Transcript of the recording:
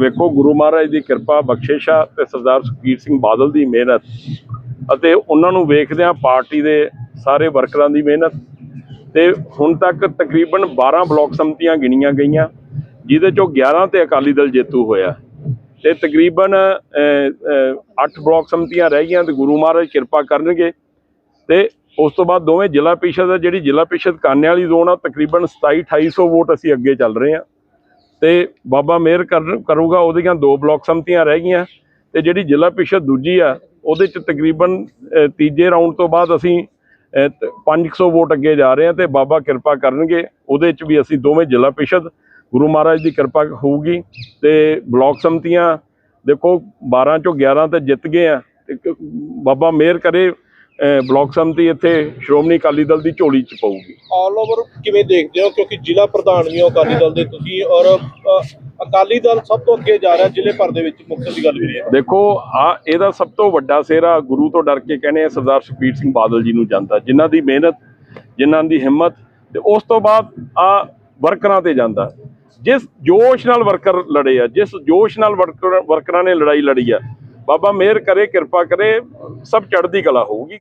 ਵੇਖੋ, ਗੁਰੂ ਮਹਾਰਾਜ ਦੀ ਕਿਰਪਾ ਬਖਸ਼ਿਸ਼ਾ ਤੇ ਸਰਦਾਰ ਸੁਖਬੀਰ ਸਿੰਘ ਬਾਦਲ ਦੀ ਮਿਹਨਤ ਅਤੇ ਉਹਨਾਂ ਨੂੰ ਵੇਖਦਿਆਂ ਪਾਰਟੀ ਦੇ ਸਾਰੇ ਵਰਕਰਾਂ ਦੀ ਮਿਹਨਤ ਤੇ ਹੁਣ ਤੱਕ ਤਕਰੀਬਨ 12 ਬਲਾਕ ਸੰਮਤੀਆਂ ਗਿਣੀਆਂ ਗਈਆਂ, ਜਿਹਦੇ ਚੋਂ 11 ਤੇ ਅਕਾਲੀ ਦਲ ਜੇਤੂ ਹੋਇਆ। ਤੇ ਤਕਰੀਬਨ 8 ਬਲਾਕ ਸੰਮਤੀਆਂ ਰਹਿ ਗਈਆਂ ਤੇ ਗੁਰੂ ਮਹਾਰਾਜ ਕਿਰਪਾ ਕਰਨਗੇ। ਤੇ ਉਸ ਤੋਂ ਬਾਅਦ ਦੋਵੇਂ ਜ਼ਿਲ੍ਹਾ ਪ੍ਰੀਸ਼ਦ ਆ, ਜਿਹੜੀ ਜ਼ਿਲ੍ਹਾ ਪ੍ਰੀਸ਼ਦ ਕਾਨੇ ਵਾਲੀ ਜ਼ੋਨ ਆ, ਤਕਰੀਬਨ 27 2800 ਵੋਟ ਅਸੀਂ ਅੱਗੇ ਚੱਲ ਰਹੇ ਹਾਂ। ਤੇ ਬਾਬਾ ਮਿਹਰ ਕਰ- ਕਰੂਗਾ ਉਹਦੀਆਂ ਦੋ ਬਲਾਕ ਸਮਤੀਆਂ ਰਹਿ ਗਈਆਂ ਤੇ ਜਿਹੜੀ ਜ਼ਿਲ੍ਹਾ ਪ੍ਰੀਸ਼ਦ ਦੂਜੀ ਆ ਉਹਦੇ ਚ ਤਕਰੀਬਨ ਤੀਜੇ ਰਾਊਂਡ ਤੋਂ ਬਾਅਦ ਅਸੀਂ ਅਹ, ਤ- 500 ਵੋਟ ਅੱਗੇ ਜਾ ਰਹੇ ਹਾਂ ਤੇ ਬਾਬਾ ਕਿਰਪਾ ਕਰਨਗੇ ਉਹਦੇ ਚ ਵੀ ਅਸੀਂ ਦੋਵੇਂ ਜ਼ਿਲ੍ਹਾ ਪ੍ਰੀਸ਼ਦ ਗੁਰੂ ਮਹਾਰਾਜ ਦੀ ਕਿਰਪਾ ਹੋਊਗੀ ਤੇ ਬਲਾਕ ਸੰਮਤੀਆਂ ਦੇਖੋ 12 ਚੋਂ 11 ਤੇ ਜਿੱਤ ਗਏ ਆ ਤੇ ਬਾਬਾ ਮਿਹਰ ਕਰੇ ਬਲਾਕ ਸੰਮਤੀ ਇੱਥੇ ਸ਼੍ਰੋਮਣੀ ਅਕਾਲੀ ਦਲ ਦੀ ਝੋਲੀ ਚ ਪਊਗੀ। ਆਲ ਓਵਰ ਕਿਵੇਂ ਦੇਖਦੇ ਹੋ? ਕਿਉਂਕਿ ਜ਼ਿਲ੍ਹਾ ਪ੍ਰਧਾਨ ਵੀ ਹੋ ਅਕਾਲੀ ਦਲ ਦੇ ਤੁਸੀਂ ਔਰ ਅਕਾਲੀ ਦਲ ਸਭ ਤੋਂ ਅੱਗੇ ਜਾ ਰਿਹਾ ਜ਼ਿਲ੍ਹੇ ਭਰ ਦੇ ਵਿੱਚ ਮੁਕਤਸਰ ਦੀ ਗੱਲ ਕਰੀਏ ਦੇਖੋ ਆ ਇਹਦਾ ਸਭ ਤੋਂ ਵੱਡਾ ਸਿਹਰਾ ਗੁਰੂ ਤੋਂ ਡਰ ਕੇ ਕਹਿੰਦੇ ਆ ਸਰਦਾਰ ਸੁਖਬੀਰ ਸਿੰਘ ਬਾਦਲ ਜੀ ਨੂੰ ਜਾਂਦਾ। ਜਿਨ੍ਹਾਂ ਦੀ ਮਿਹਨਤ ਜਿਨ੍ਹਾਂ ਦੀ ਹਿੰਮਤ ਤੇ ਉਸ ਤੋਂ ਬਾਅਦ ਆ ਵਰਕਰਾਂ ਤੇ ਜਾਂਦਾ। ਜਿਸ ਜੋਸ਼ ਨਾਲ ਵਰਕਰ ਲੜੇ ਆ ਜਿਸ ਜੋਸ਼ ਨਾਲ ਵਰਕਰ ਵਰਕਰਾਂ ਨੇ ਲੜਾਈ ਲੜੀ ਆ ਬਾਬਾ ਮਿਹਰ ਕਰੇ ਕਿਰਪਾ ਕਰੇ ਸਭ ਚੜ੍ਹਦੀ ਕਲਾ ਹੋਊਗੀ।